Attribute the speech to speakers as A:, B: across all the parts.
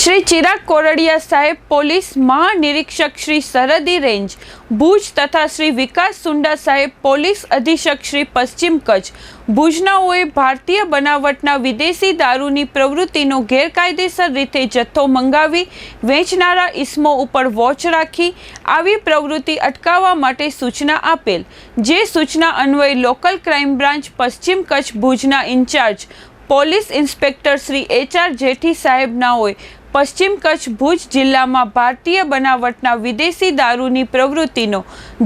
A: શ્રી ચિરાગ કોરડિયા સાહેબ, પોલીસ મહાનિરીક્ષક શ્રી સરહદી રેન્જ, ભુજ તથા શ્રી વિકાસ સુંડા સાહેબ, પોલીસ અધિક્ષક શ્રી પશ્ચિમ કચ્છ. ભુજનાઓએ ભારતીય બનાવટના વિદેશી દારૂની પ્રવૃત્તિનો ગેરકાયદેસર રીતે જથ્થો મંગાવી, વેચનારા ઇસમો ઉપર વોચ રાખી, આવી પ્રવૃત્તિ અટકાવવા માટે સૂચના આપેલ. જે સૂચના અન્વયે લોકલ ક્રાઇમ બ્રાન્ચ પશ્ચિમ કચ્છ ભુજના incharge, police inspector Shri H R Jethi સાહેબનાઓએ પશ્ચિમ કચ્છ ભુજ જિલ્લામાં ભારતીય બનાવટના વિદેશી દારૂની પ્રવૃત્તિનો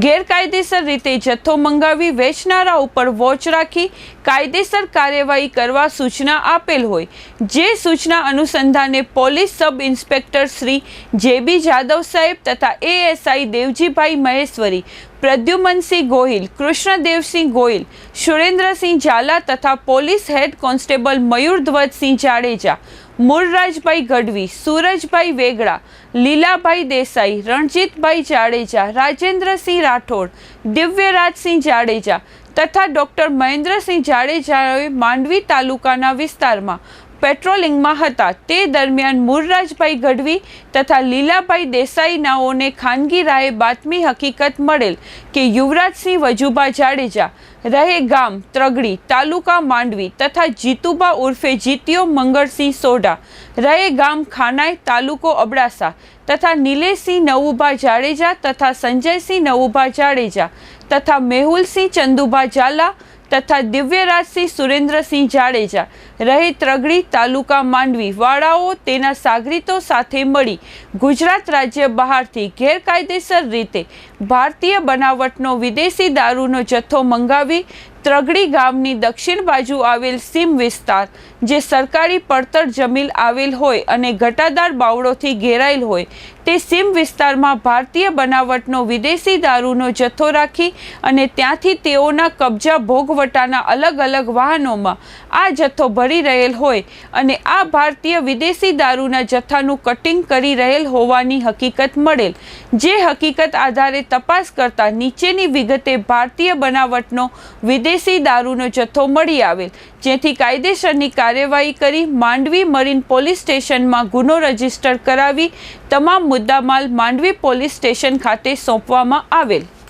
A: ગેરકાયદેસર રીતે જથ્થો મંગાવી વેચનારા ઉપર વોચ રાખી કાયદેસર કાર્યવાહી કરવા સૂચના આપેલ હોય. જે સૂચના અનુસંધાને police sub inspector Shri J B Jadav સાહેબ તથા એએસઆઈ દેવજીભાઈ મહેશ્વરી, પ્રદ્યુમનસિંહ ગોહિલ, કૃષ્ણદેવસિંહ ગોહિલ, સુરેન્દ્રસિંહ ઝાલા તથા police head constable Mayurdhvajsinh Jadeja Moolrajbhai Gadhvi, Surajbhai Vegda, Lilabhai Desai, Ranjitbhai Jadeja, Rajendrasinh Rathod, Divyarajsinh Jadeja તથા ડૉક્ટર મહેન્દ્રસિંહ જાડેજાએ માંડવી તાલુકાના વિસ્તારમાં પેટ્રોલિંગમાં હતા. તે દરમિયાન મૂળરાજભાઈ ગઢવી તથા લીલાભાઈ દેસાઈનાઓને ખાનગી રાહે બાતમી હકીકત મળેલ કે યુવરાજસિંહ વજુભા જાડેજા, રહે ગામ ત્રગડી તાલુકા માંડવી તથા જીતુબા ઉર્ફે જીત્યો મંગળસિંહ સોઢા, રહે ગામ ખાનાઈ, તાલુકો અબડાસા તથા નિલેશસિંહ નવુભા જાડેજા તથા સંજયસિંહ નવુભા જાડેજા તથા મેહુલસિંહ ચંદુભા ઝાલા તથા દિવ્યરાજસિંહ સુરેન્દ્રસિંહ જાડેજા રહે ત્રગડી તાલુકા માંડવી વાળાઓ તેના સાગરીતો સાથે મળી ગુજરાત રાજ્ય બહારથી ગેરકાયદેસર રીતે ભારતીય બનાવટનો વિદેશી દારૂનો જથ્થો મંગાવી ત્રગડી ગામની દક્ષિણ બાજુ આવેલ સીમ વિસ્તાર, જે સરકારી પડતર જમીન આવેલ હોય અને ઘટાદાર બાવળોથી ઘેરાયેલ હોય, તે સીમ વિસ્તારમાં ભારતીય બનાવટનો વિદેશી દારૂનો જથ્થો રાખી અને ત્યાંથી તેઓના કબજા ભોગવટાના અલગ અલગ વાહનોમાં આ જથ્થો ભરી રહેલ હોય અને આ ભારતીય વિદેશી દારૂના જથ્થાનું કટિંગ કરી રહેલ હોવાની હકીકત મળેલ, જે હકીકત આધારે તપાસ કરતા નીચેની વિગતે ભારતીય બનાવટનો વિદેશી દારૂનો જથ્થો મળી આવેલ, જેથી કાયદેસરની કાર્યવાહી કરી માંડવી મરીન પોલીસ સ્ટેશનમાં ગુનો રજિસ્ટર કરાવી તમામ મુદ્દામાલ માંડવી પોલીસ સ્ટેશન ખાતે સોંપવામાં આવેલ.